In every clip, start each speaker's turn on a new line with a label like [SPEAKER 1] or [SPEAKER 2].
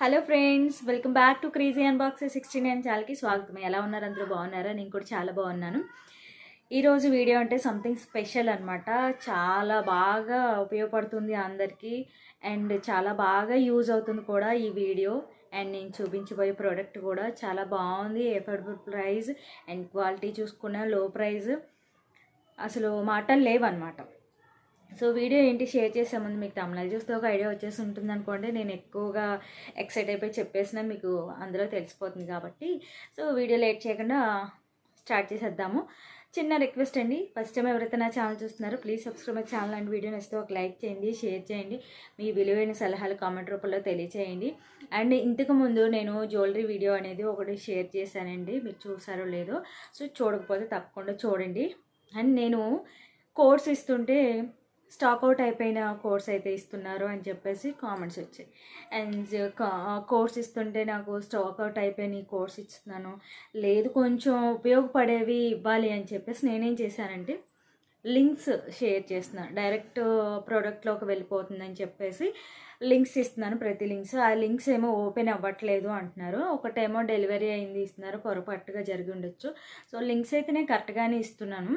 [SPEAKER 1] Hello friends welcome back to crazy unbox sixty nine ఛానల్కి స్వాగతం. ఎలా ఉన్నారు అందరూ? బాగున్నారా? నేను కూడా చాలా బాగున్నాను. ఈరోజు వీడియో అంటే సంథింగ్ స్పెషల్ అనమాట చాలా బాగా ఉపయోగపడుతుంది అందరికీ అండ్ చాలా బాగా యూజ్ అవుతుంది కూడా ఈ వీడియో. అండ్ నేను చూపించబోయే ప్రోడక్ట్ కూడా చాలా బాగుంది. ఎఫోర్డబుల్ ప్రైస్ అండ్ క్వాలిటీ చూసుకున్న లో ప్రైస్ అసలు మాటలు లేవన్నమాట. సో వీడియో ఏంటి షేర్ చేసే ముందు మీకు తమిళనాడు చూస్తే ఒక ఐడియా వచ్చేసి ఉంటుంది అనుకోండి నేను ఎక్కువగా ఎక్సైట్ అయిపోయి చెప్పేసిన మీకు అందులో తెలిసిపోతుంది కాబట్టి. సో వీడియో లేట్ చేయకుండా స్టార్ట్ చేసేద్దాము. చిన్న రిక్వెస్ట్ అండి. ఫస్ట్ టైం ఎవరైతే నా ఛానల్ చూస్తున్నారో please subscribe my channel and video నచ్చితే ఒక లైక్ చేయండి షేర్ చేయండి. మీ విలువైన సలహాలు కామెంట్ రూపంలో తెలియచేయండి. అండ్ ఇంతకు ముందు నేను జ్యువెలరీ వీడియో అనేది ఒకటి షేర్ చేశానండి. మీరు చూసారో లేదో. సో చూడకపోతే తప్పకుండా చూడండి. అండ్ నేను కోర్స్ ఇస్తుంటే స్టాక్ అవుట్ అయిపోయిన కోర్స్ అయితే ఇస్తున్నారు అని చెప్పేసి కామెంట్స్ వచ్చాయి. అండ్ కోర్స్ ఇస్తుంటే నాకు స్టాక్ అవుట్ అయిపోయిన ఈ కోర్స్ ఇస్తున్నాను. లేదు కొంచెం ఉపయోగపడేవి ఇవ్వాలి అని చెప్పేసి నేనేం చేశానంటే లింక్స్ షేర్ చేస్తున్నాను డైరెక్ట్ ప్రోడక్ట్లోకి వెళ్ళిపోతుందని చెప్పేసి లింక్స్ ఇస్తున్నాను ప్రతి లింక్స్. ఆ లింక్స్ ఏమో ఓపెన్ అవ్వట్లేదు అంటున్నారు. ఒకటేమో డెలివరీ అయింది ఇస్తున్నారు పొరపాటుగా జరిగి ఉండొచ్చు. సో లింక్స్ అయితే నేను కరెక్ట్గానే ఇస్తున్నాను.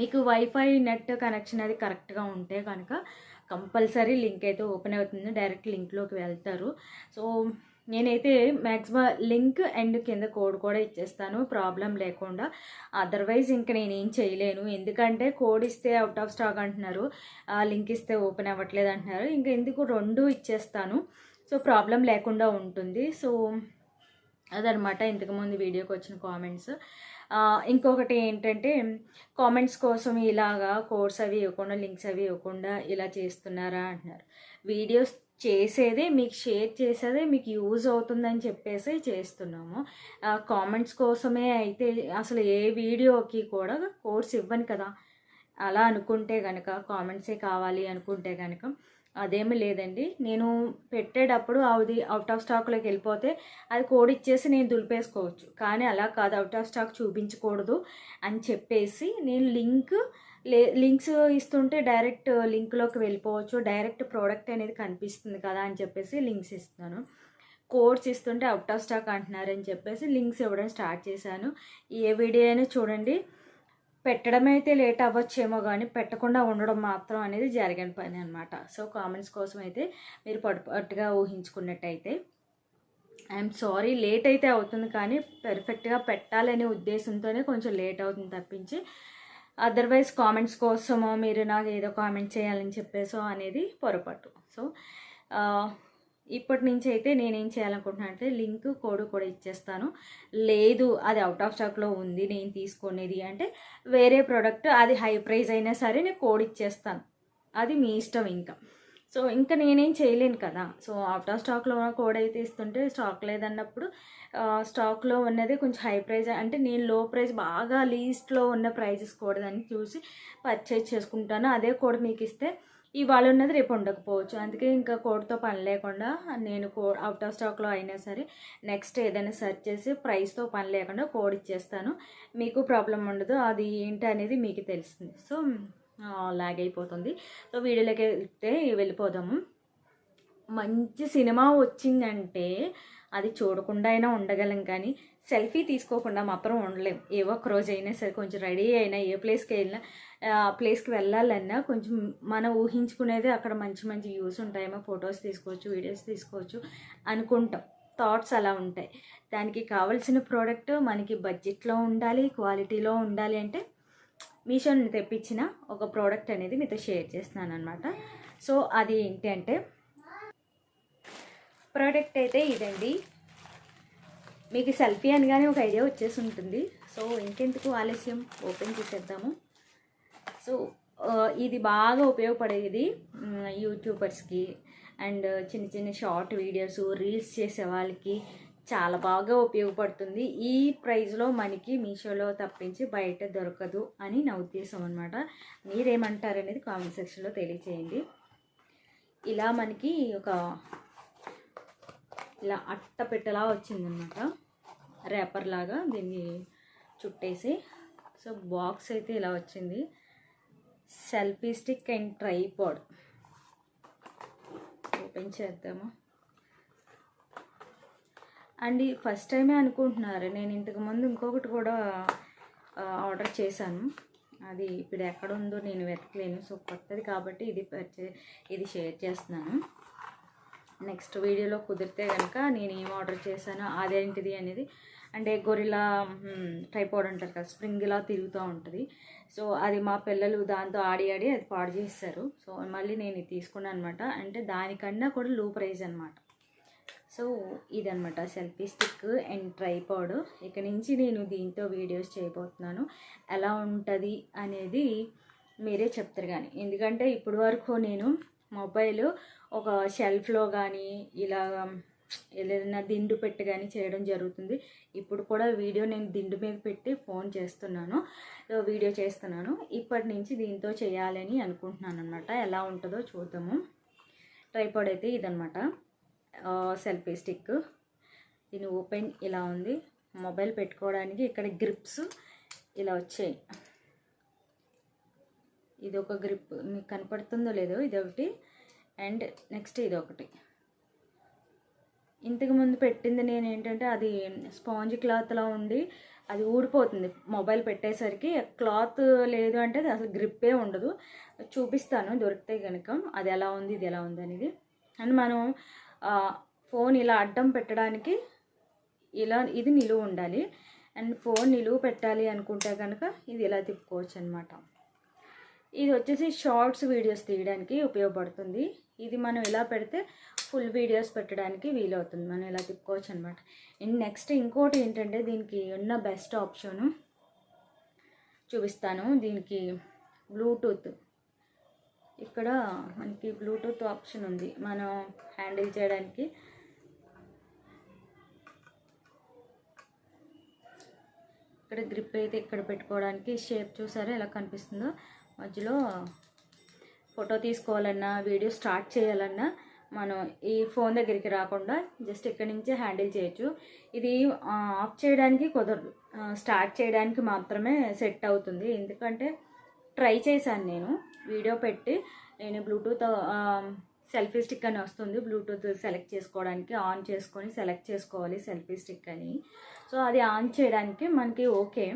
[SPEAKER 1] మీకు వైఫై నెట్ కనెక్షన్ అది కరెక్ట్గా ఉంటే కనుక కంపల్సరీ లింక్ అయితే ఓపెన్ అవుతుంది. డైరెక్ట్ లింక్లోకి వెళ్తారు. సో నేనైతే మ్యాక్సిమం లింక్ అండ్ కింద కోడ్ కూడా ఇచ్చేస్తాను. ప్రాబ్లం లేకుండా. అదర్వైజ్ ఇంకా నేనేం చేయలేను. ఎందుకంటే కోడ్ ఇస్తే అవుట్ ఆఫ్ స్టాక్ అంటున్నారు. లింక్ ఇస్తే ఓపెన్ అవ్వట్లేదు అంటున్నారు. ఇంకా ఎందుకు రెండు ఇచ్చేస్తాను? సో ప్రాబ్లం లేకుండా ఉంటుంది. సో అదనమాట ఇంతకుముందు వీడియోకి వచ్చిన కామెంట్స్ ఇంకొకటి ఏంటంటే కామెంట్స్ కోసం ఇలాగా కోర్స్ అవి ఇవ్వకుండా లింక్స్ అవి ఇవ్వకుండా ఇలా చేస్తున్నారా అంటున్నారు. వీడియోస్ చేసేదే మీకు షేర్ చేసేదే మీకు యూజ్ అవుతుందని చెప్పేసి చేస్తున్నాము. కామెంట్స్ కోసమే అయితే అసలు ఏ వీడియోకి కూడా కోర్స్ ఇవ్వను కదా. అలా అనుకుంటే కనుక కామెంట్సే కావాలి అనుకుంటే కనుక అదేమీ లేదండి. నేను పెట్టేటప్పుడు అది అవుట్ ఆఫ్ స్టాక్లోకి వెళ్ళిపోతే అది కోడ్ ఇచ్చేసి నేను దులిపేసుకోవచ్చు. కానీ అలా కాదు అవుట్ ఆఫ్ స్టాక్ చూపించకూడదు అని చెప్పేసి నేను లింక్ లే లింక్స్ ఇస్తుంటే డైరెక్ట్ లింక్లోకి వెళ్ళిపోవచ్చు. డైరెక్ట్ ప్రోడక్ట్ అనేది కనిపిస్తుంది కదా అని చెప్పేసి లింక్స్ ఇస్తున్నాను. కోడ్స్ ఇస్తుంటే అవుట్ ఆఫ్ స్టాక్ అంటున్నారని చెప్పేసి లింక్స్ ఇవ్వడం స్టార్ట్ చేశాను. ఏ వీడియో అయినా చూడండి. పెట్టడం అయితే లేట్ అవ్వచ్చేమో కానీ పెట్టకుండా ఉండడం మాత్రం అనేది జరిగిన పని అనమాట సో కామెంట్స్ కోసం అయితే మీరు పట్టుగా ఊహించుకున్నట్టయితే ఐఎమ్ సారీ లేట్ అయితే అవుతుంది కానీ పర్ఫెక్ట్గా పెట్టాలనే ఉద్దేశంతోనే కొంచెం లేట్ అవుతుంది తప్పించి అదర్వైజ్ కామెంట్స్ కోసమో మీరు నాకు ఏదో కామెంట్ చేయాలని చెప్పేసో అనేది పొరపాటు. సో ఇప్పటి నుంచి అయితే నేనేం చేయాలనుకుంటున్నాను అంటే లింక్ కోడ్ కూడా ఇచ్చేస్తాను. లేదు అది అవుట్ ఆఫ్ స్టాక్లో ఉంది నేను తీసుకునేది అంటే వేరే ప్రోడక్ట్ అది హై ప్రైస్ అయినా సరే నేను కోడ్ ఇచ్చేస్తాను. అది మీ ఇష్టం ఇంకా. సో ఇంకా నేనేం చేయలేను కదా. సో అవుట్ ఆఫ్ స్టాక్లో ఉన్న కోడ్ అయితే ఇస్తుంటే స్టాక్ లేదన్నప్పుడు స్టాక్లో ఉన్నది కొంచెం హై ప్రైస్ అంటే నేను లో ప్రైస్ బాగా లీస్ట్లో ఉన్న ప్రైజెస్ కోడ్ దాన్ని చూసి పర్చేజ్ చేసుకుంటాను. అదే కోడ్ మీకు ఇస్తే ఇవాళ ఉన్నది రేపు ఉండకపోవచ్చు. అందుకే ఇంకా కోడ్తో పని లేకుండా నేను కోడ్ అవుట్ ఆఫ్ స్టాక్లో అయినా సరే నెక్స్ట్ ఏదైనా సెర్చ్ చేసి ప్రైస్తో పని లేకుండా కోడ్ ఇచ్చేస్తాను. మీకు ప్రాబ్లం ఉండదు. అది ఏంటి అనేది మీకు తెలుస్తుంది. సో లాగ్ అయిపోతుంది. సో వీడియోలోకి వెళ్తే వెళ్ళిపోదాము. మంచి సినిమా వచ్చిందంటే అది చూడకుండా అయినా ఉండగలం కానీ సెల్ఫీ తీసుకోకుండా మాత్రం ఉండలేం. ఏవో ఒక రోజు అయినా సరే కొంచెం రెడీ అయినా ఏ ప్లేస్కి వెళ్ళినా ఆ ప్లేస్కి వెళ్ళాలన్నా కొంచెం మనం ఊహించుకునేది అక్కడ మంచి మంచి వ్యూస్ ఉంటాయేమో ఫొటోస్ తీసుకోవచ్చు వీడియోస్ తీసుకోవచ్చు అనుకుంటాం. థాట్స్ అలా ఉంటాయి. దానికి కావాల్సిన ప్రోడక్ట్ మనకి బడ్జెట్లో ఉండాలి క్వాలిటీలో ఉండాలి అంటే మీషో తెప్పించిన ఒక ప్రోడక్ట్ అనేది మీతో షేర్ చేస్తున్నాను అనమాట సో అది ఏంటి అంటే ప్రోడక్ట్ అయితే ఇదండి. మీకు సెల్ఫీ అనగానే ఒక ఐడియా వచ్చేసి ఉంటుంది సో ఇంకెందుకు ఆలస్యం? ఓపెన్ చేసేద్దాము. సో ఇది బాగా ఉపయోగపడేది యూట్యూబర్స్కి అండ్ చిన్న చిన్న షార్ట్ వీడియోస్ రీల్స్ చేసే వాళ్ళకి చాలా బాగా ఉపయోగపడుతుంది. ఈ ప్రైస్లో మనకి మీషోలో తప్పించి బయట దొరకదు అని నా ఉద్దేశం అనమాట మీరేమంటారు అనేది కామెంట్ సెక్షన్లో తెలియచేయండి. ఇలా మనకి ఒక ఇలా అట్ట పెట్టలా వచ్చిందనమాట ర్యాపర్ లాగా దీన్ని చుట్టేసి. సో బాక్స్ అయితే ఇలా వచ్చింది. Selfie stick and tripod open చేద్దాము? అండ్ ఫస్ట్ టైమే అనుకుంటున్నారు. నేను ఇంతకు ముందు ఇంకొకటి కూడా ఆర్డర్ చేశాను. అది ఇప్పుడు ఎక్కడ ఉందో నేను వెతకలేను. సో కొత్తది కాబట్టి ఇది పర్చే ఇది షేర్ చేస్తున్నాను. నెక్స్ట్ వీడియోలో కుదిరితే కనుక నేను ఏం ఆర్డర్ చేశానో అదేంటిది అనేది అంటే గొరిలా టైపోడ్ అంటారు కదా స్ప్రింగ్ ఇలా తిరుగుతూ ఉంటుంది. సో అది మా పిల్లలు దాంతో ఆడి ఆడి అది పాడు చేస్తారు. సో మళ్ళీ నేను ఇది తీసుకున్నాను అనమాట అంటే దానికన్నా కూడా లో ప్రైజ్ అనమాట సో ఇదనమాట సెల్ఫీ స్టిక్ అండ్ ట్రైపాడ్. ఇక నుంచి నేను దీంతో వీడియోస్ చేయబోతున్నాను. ఎలా ఉంటుంది అనేది మీరే చెప్తారు కానీ. ఎందుకంటే ఇప్పటి వరకు నేను మొబైల్ ఒక షెల్ఫ్లో కానీ ఇలా ఏదైనా దిండు పెట్టి కానీ చేయడం జరుగుతుంది. ఇప్పుడు కూడా వీడియో నేను దిండు మీద పెట్టి ఫోన్ చేస్తున్నాను. వీడియో చేస్తున్నాను. ఇప్పటి నుంచి దీంతో చేయాలని అనుకుంటున్నాను అనమాట ఎలా ఉంటుందో చూద్దాము. ట్రైపాడ్ అయితే ఇదనమాట సెల్ఫీ స్టిక్ దీని ఓపెన్ ఇలా ఉంది. మొబైల్ పెట్టుకోవడానికి ఇక్కడ గ్రిప్స్ ఇలా వచ్చాయి. ఇది ఒక గ్రిప్ మీకు కనపడుతుందో లేదో ఇది ఒకటి అండ్ నెక్స్ట్ ఇది ఒకటి ఇంతకుముందు పెట్టింది నేను ఏంటంటే అది స్పాంజ్ క్లాత్లా ఉండి అది ఊడిపోతుంది. మొబైల్ పెట్టేసరికి క్లాత్ లేదు అంటే అది అసలు గ్రిప్పే ఉండదు. చూపిస్తాను దొరికితే కనుక అది ఎలా ఉంది ఇది ఎలా ఉంది అనేది. అండ్ మనం ఫోన్ ఇలా అడ్డం పెట్టడానికి ఇలా ఇది నిలువ ఉండాలి. అండ్ ఫోన్ నిలువ పెట్టాలి అనుకుంటే కనుక ఇది ఇలా తిప్పుకోవచ్చు అనమాట ఇది వచ్చేసి షార్ట్స్ వీడియోస్ తీయడానికి ఉపయోగపడుతుంది. ఇది మనం ఇలా పెడితే ఫుల్ వీడియోస్ పెట్టడానికి వీలవుతుంది. మనం ఇలా తిప్పుకోవచ్చు అనమాట అండ్ నెక్స్ట్ ఇంకోటి ఏంటంటే దీనికి ఉన్న బెస్ట్ ఆప్షను చూపిస్తాను. దీనికి బ్లూటూత్. ఇక్కడ మనకి బ్లూటూత్ ఆప్షన్ ఉంది. మనం హ్యాండిల్ చేయడానికి ఇక్కడ గ్రిప్ అయితే ఇక్కడ పెట్టుకోవడానికి షేప్ చూసారా ఎలా కనిపిస్తుందో? మధ్యలో ఫోటో తీసుకోవాలన్నా వీడియో స్టార్ట్ చేయాలన్నా మనం ఈ ఫోన్ దగ్గరికి రాకుండా జస్ట్ ఇక్కడి నుంచే హ్యాండిల్ చేయొచ్చు. ఇది ఆఫ్ చేయడానికి కుదరదు. స్టార్ట్ చేయడానికి మాత్రమే సెట్ అవుతుంది. ఎందుకంటే ట్రై చేశాను నేను. వీడియో పెట్టి నేను బ్లూటూత్ సెల్ఫీ స్టిక్ అని వస్తుంది. బ్లూటూత్ సెలెక్ట్ చేసుకోవడానికి ఆన్ చేసుకొని సెలెక్ట్ చేసుకోవాలి సెల్ఫీ స్టిక్ అని. సో అది ఆన్ చేయడానికి మనకి ఓకే.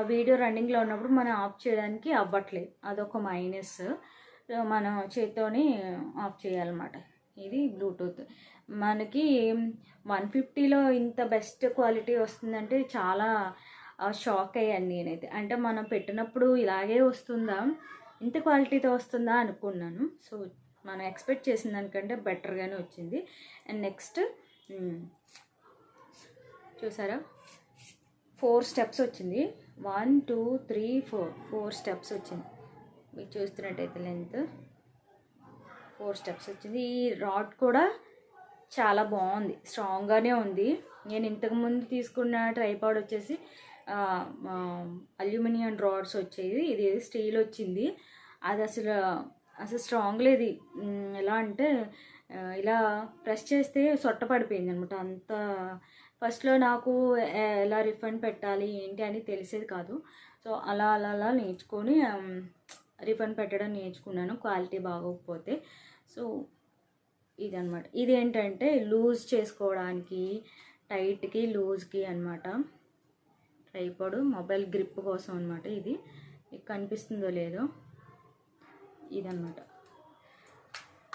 [SPEAKER 1] వీడియో రన్నింగ్లో ఉన్నప్పుడు మనం ఆఫ్ చేయడానికి అవ్వట్లేదు. అదొక మైనస్ మనం చేత్తోని ఆఫ్ చేయాలన్నమాట. ఇది బ్లూటూత్ మనకి వన్ ఫిఫ్టీలో ఇంత బెస్ట్ క్వాలిటీ వస్తుందంటే చాలా షాక్ అయ్యాను నేనైతే. అంటే మనం పెట్టినప్పుడు ఇలాగే వస్తుందా? ఇంత క్వాలిటీతో వస్తుందా అనుకున్నాను. సో మనం ఎక్స్పెక్ట్ చేసిన దానికంటే బెటర్గానే వచ్చింది. అండ్ నెక్స్ట్ చూసారా? ఫోర్ స్టెప్స్ వచ్చింది. One two three four. Four steps వచ్చింది. మీరు చూస్తున్నట్టయితే లెంత్ ఫోర్ స్టెప్స్ వచ్చింది. ఈ రాడ్ కూడా చాలా బాగుంది. స్ట్రాంగ్గానే ఉంది. నేను ఇంతకుముందు తీసుకున్న ట్రైపాడ్ వచ్చేసి అల్యూమినియం రాడ్స్ వచ్చేది ఇది స్టీల్ వచ్చింది. అది అసలు అసలు స్ట్రాంగ్ లేదు. ఎలా అంటే ఇలా ప్రెస్ చేస్తే సొట్ట పడిపోయింది అనమాట అంత ఫస్ట్లో నాకు ఎలా రిఫండ్ పెట్టాలి? ఏంటి? అని తెలిసేది కాదు. సో అలా అలా అలా నేర్చుకొని రిఫండ్ పెట్టడం నేర్చుకున్నాను. క్వాలిటీ బాగోకపోతే. సో ఇదనమాట. ఇది ఏంటంటే లూజ్ చేసుకోవడానికి టైట్కి లూజ్కి అనమాట. ట్రైపాడ్ మొబైల్ గ్రిప్ కోసం అనమాట ఇది. కనిపిస్తుందో లేదో. ఇదనమాట.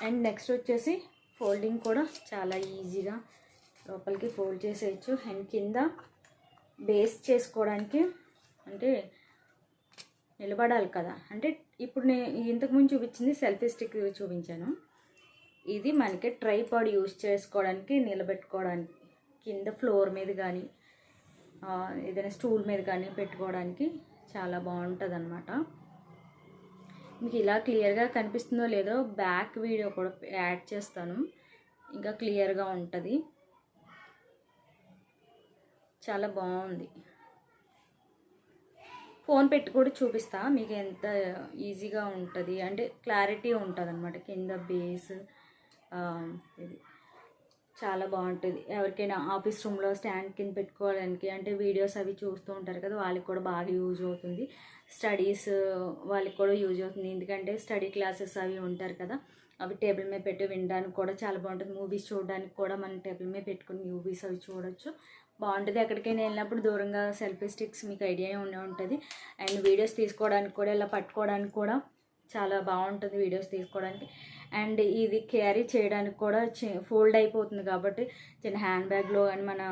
[SPEAKER 1] అండ్ నెక్స్ట్ వచ్చేసి ఫోల్డింగ్ కూడా చాలా ఈజీగా లోపలికి ఫోల్డ్ చేసేయచ్చు. అండ్ కింద బేస్ చేసుకోవడానికి అంటే నిలబడాలి కదా. అంటే ఇప్పుడు నేను ఇంతకుముందు చూపించింది సెల్ఫీ స్టిక్ చూపించాను. ఇది మనకి ట్రైపాడ్ యూజ్ చేసుకోవడానికి నిలబెట్టుకోవడానికి కింద ఫ్లోర్ మీద కానీ ఏదైనా స్టూల్ మీద కానీ పెట్టుకోవడానికి చాలా బాగుంటుంది అనమాట మీకు ఇలా క్లియర్గా కనిపిస్తుందో లేదో బ్యాక్ వీడియో కూడా యాడ్ చేస్తాను. ఇంకా క్లియర్గా ఉంటుంది. చాలా బాగుంది. ఫోన్ పెట్టి కూడా చూపిస్తా. మీకు ఎంత ఈజీగా ఉంటుంది. అంటే క్లారిటీ ఉంటుంది అనమాట కింద బేస్ ఇది. చాలా బాగుంటుంది. ఎవరికైనా ఆఫీస్ రూమ్లో స్టాండ్ కింద పెట్టుకోవడానికి అంటే వీడియోస్ అవి చూస్తూ ఉంటారు కదా వాళ్ళకి కూడా బాగా యూజ్ అవుతుంది. స్టడీస్ వాళ్ళకి కూడా యూజ్ అవుతుంది. ఎందుకంటే స్టడీ క్లాసెస్ అవి ఉంటారు కదా అవి టేబుల్ మీద పెట్టి వినడానికి కూడా చాలా బాగుంటుంది. మూవీస్ చూడడానికి కూడా మనం టేబుల్ మీద పెట్టుకుని మూవీస్ అవి చూడొచ్చు. బాగుంటుంది. ఎక్కడికైనా వెళ్ళినప్పుడు దూరంగా సెల్ఫీ స్టిక్స్ మీకు ఐడియా ఉండే ఉంటుంది. అండ్ వీడియోస్ తీసుకోవడానికి కూడా ఇలా పట్టుకోవడానికి కూడా చాలా బాగుంటుంది వీడియోస్ తీసుకోవడానికి. అండ్ ఇది క్యారీ చేయడానికి కూడా ఫోల్డ్ అయిపోతుంది కాబట్టి చిన్న హ్యాండ్ బ్యాగ్లో కానీ మన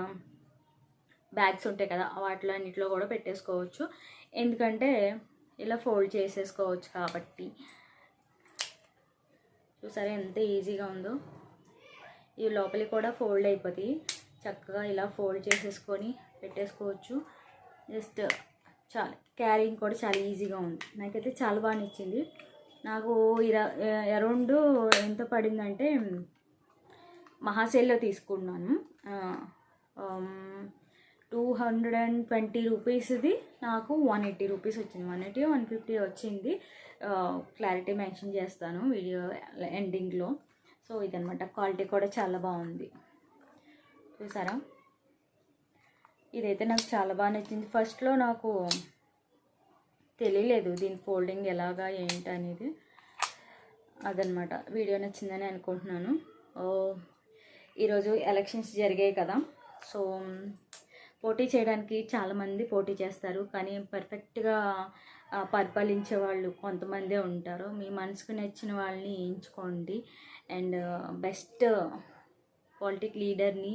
[SPEAKER 1] బ్యాగ్స్ ఉంటాయి కదా వాటిలో అన్నిట్లో కూడా పెట్టేసుకోవచ్చు. ఎందుకంటే ఇలా ఫోల్డ్ చేసేసుకోవచ్చు కాబట్టి. చూసారా ఎంత ఈజీగా ఉందో? ఈ లోపలికి కూడా ఫోల్డ్ అయిపోతాయి. చక్కగా ఇలా ఫోల్డ్ చేసేసుకొని పెట్టేసుకోవచ్చు. జస్ట్ చాలా క్యారింగ్ కూడా చాలా ఈజీగా ఉంది. నాకైతే చాలా బాగా నచ్చింది. నాకు ఇరా అరౌండ్ ఎంత పడిందంటే మహాసేల్లో తీసుకున్నాను. టూ హండ్రెడ్ అండ్ ట్వంటీ రూపీస్ది నాకు వన్ ఎయిటీ రూపీస్ వచ్చింది. వన్ ఎయిటీ వన్ ఫిఫ్టీ వచ్చింది. క్లారిటీ మెన్షన్ చేస్తాను వీడియో ఎండింగ్లో. సో ఇదనమాట క్వాలిటీ కూడా చాలా బాగుంది. చూసారా? ఇదైతే నాకు చాలా బాగా నచ్చింది. ఫస్ట్లో నాకు తెలియలేదు దీని ఫోల్డింగ్ ఎలాగా ఏంటి అనేది. అదనమాట. వీడియో నచ్చిందని అనుకుంటున్నాను. ఈరోజు ఎలక్షన్స్ జరిగాయి కదా. సో పోటీ చేయడానికి చాలామంది పోటీ చేస్తారు. కానీ పర్ఫెక్ట్గా పరిపాలించే వాళ్ళు కొంతమందే ఉంటారు. మీ మనసుకు నచ్చిన వాళ్ళని ఎంచుకోండి. అండ్ బెస్ట్ పాలిటిక్ లీడర్ని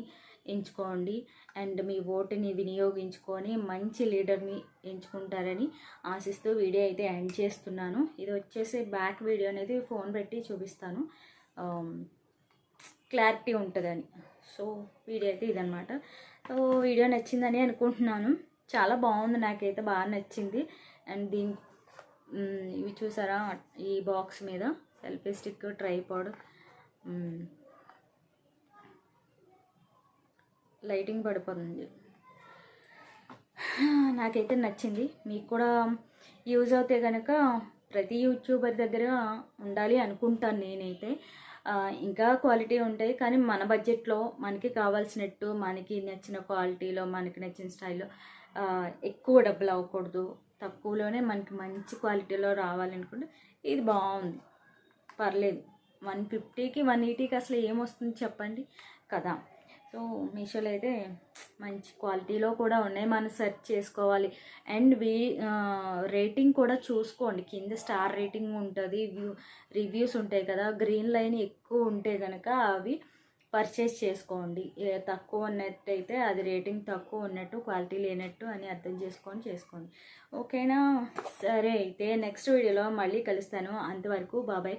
[SPEAKER 1] ఎంచుకోండి. అండ్ మీ ఓటుని వినియోగించుకొని మంచి లీడర్ని ఎంచుకుంటారని ఆశిస్తూ వీడియో అయితే ఎండ్ చేస్తున్నాను. ఇది వచ్చేసి బ్యాక్ వీడియో అనేది ఫోన్ పెట్టి చూపిస్తాను. క్లారిటీ ఉంటుందని. సో వీడియో అయితే ఇదనమాట సో వీడియో నచ్చిందని అనుకుంటున్నాను. చాలా బాగుంది నాకైతే బాగా నచ్చింది. అండ్ దీని ఇవి చూసారా? ఈ బాక్స్ మీద సెల్ఫీ స్టిక్ ట్రైపాడ్ లైటింగ్ పడిపోతుంది. నాకైతే నచ్చింది. మీకు కూడా యూజ్ అవుతే కనుక ప్రతి యూట్యూబర్ దగ్గర ఉండాలి అనుకుంటాను నేనైతే. ఇంకా క్వాలిటీ ఉంటాయి కానీ మన బడ్జెట్లో మనకి కావాల్సినట్టు మనకి నచ్చిన క్వాలిటీలో మనకి నచ్చిన స్టైల్లో ఎక్కువ డబ్బులు అవ్వకూడదు. తక్కువలోనే మనకి మంచి క్వాలిటీలో రావాలనుకుంటే ఇది బాగుంది. పర్లేదు. వన్ ఫిఫ్టీకి వన్ ఎయిటీకి అసలు ఏమొస్తుంది చెప్పండి. కదా. సో మీషోలో అయితే మంచి క్వాలిటీలో కూడా ఉన్నాయి. మనం సెర్చ్ చేసుకోవాలి. అండ్ వీ రేటింగ్ కూడా చూసుకోండి. కింద స్టార్ రేటింగ్ ఉంటుంది. వ్యూ రివ్యూస్ ఉంటాయి కదా. గ్రీన్ లైన్ ఎక్కువ ఉంటే కనుక అవి పర్చేస్ చేసుకోండి. తక్కువ ఉన్నట్టయితే అది రేటింగ్ తక్కువ ఉన్నట్టు క్వాలిటీ లేనట్టు అని అర్థం చేసుకొని చేసుకోండి. ఓకేనా? సరే అయితే నెక్స్ట్ వీడియోలో మళ్ళీ కలుస్తాను. అంతవరకు బాబాయ్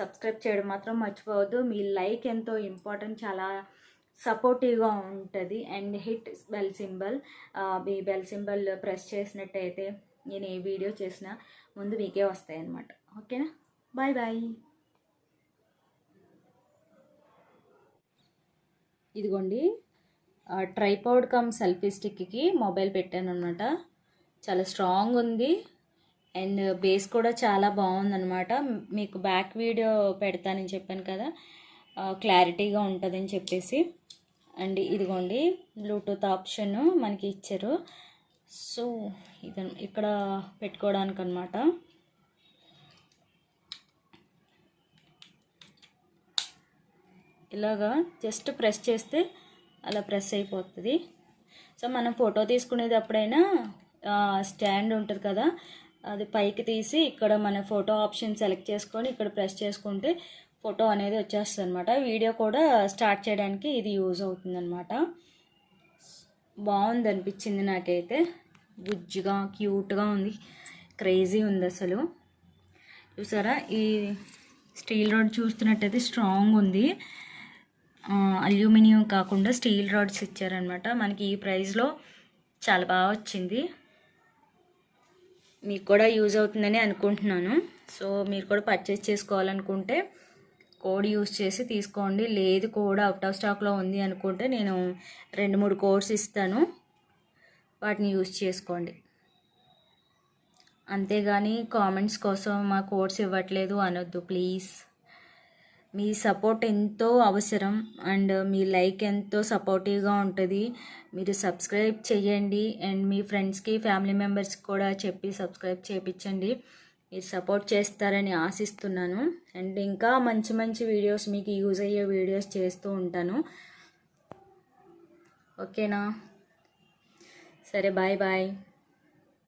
[SPEAKER 1] సబ్స్క్రైబ్ చేయడం మాత్రం మర్చిపోవద్దు. మీ లైక్ ఎంతో ఇంపార్టెంట్. చాలా సపోర్టివ్గా ఉంటుంది. అండ్ హిట్ బెల్ సింబల్ మీ బెల్ సింబల్ ప్రెస్ చేసినట్టయితే నేను ఏ వీడియో చేసినా ముందు మీకే వస్తాయి అన్నమాట ఓకేనా బాయ్ బాయ్ ఇదిగోండి. ట్రైపౌడ్ కమ్ సెల్ఫీ స్టిక్కి మొబైల్ పెట్టాను అనమాట చాలా స్ట్రాంగ్ ఉంది. అండ్ బేస్ కూడా చాలా బాగుందన్నమాట. మీకు బ్యాక్ వీడియో పెడతానని చెప్పాను కదా. క్లారిటీగా ఉంటుందని చెప్పేసి. అండ్ ఇదిగోండి బ్లూటూత్ ఆప్షన్ మనకి ఇచ్చారు. సో ఇది ఇక్కడ పెట్టుకోవడానికి అనమాట ఇలాగా జస్ట్ ప్రెస్ చేస్తే అలా ప్రెస్ అయిపోతుంది. సో మనం ఫోటో తీసుకునేది అప్పుడైనా స్టాండ్ ఉంటుంది కదా అది పైకి తీసి ఇక్కడ మన ఫోటో ఆప్షన్ సెలెక్ట్ చేసుకొని ఇక్కడ ప్రెస్ చేసుకుంటే ఫోటో అనేది వచ్చేస్తుంది అనమాట వీడియో కూడా స్టార్ట్ చేయడానికి ఇది యూజ్ అవుతుందన్నమాట. బాగుంది అనిపించింది నాకైతే. బుజ్జిగా క్యూట్గా ఉంది. క్రేజీ ఉంది అసలు. చూసారా? ఈ స్టీల్ రాడ్ చూస్తున్నట్టయితే స్ట్రాంగ్ ఉంది. అల్యూమినియం కాకుండా స్టీల్ రాడ్స్ ఇచ్చారనమాట మనకి ఈ ప్రైస్లో చాలా బాగా వచ్చింది. మీకు కూడా యూజ్ అవుతుందని అనుకుంటున్నాను. సో మీరు కూడా పర్చేస్ చేసుకోవాలనుకుంటే కోడ్ యూజ్ చేసి తీసుకోండి. లేదు కోడ్ అవుట్ ఆఫ్ స్టాక్లో ఉంది అనుకుంటే నేను రెండు మూడు కోడ్స్ ఇస్తాను. వాటిని యూజ్ చేసుకోండి. అంతేగాని కామెంట్స్ కోసం మా కోడ్స్ ఇవ్వట్లేదు అనొద్దు ప్లీజ్. మీ సపోర్ట్ ఎంతో అవసరం అండ్ మీ లైక్ ఎంతో సపోర్టివ్గా ఉంటుంది. మీరు సబ్స్క్రైబ్ చేయండి అండ్ మీ ఫ్రెండ్స్కి ఫ్యామిలీ మెంబర్స్కి కూడా చెప్పి సబ్స్క్రైబ్ చేయించండి మీరు సపోర్ట్ చేస్తారని ఆశిస్తున్నాను. అండ్ ఇంకా మంచి మంచి వీడియోస్ మీకు యూజ్ అయ్యే వీడియోస్ చేస్తూ ఉంటాను. ఓకేనా? సరే బాయ్ బాయ్.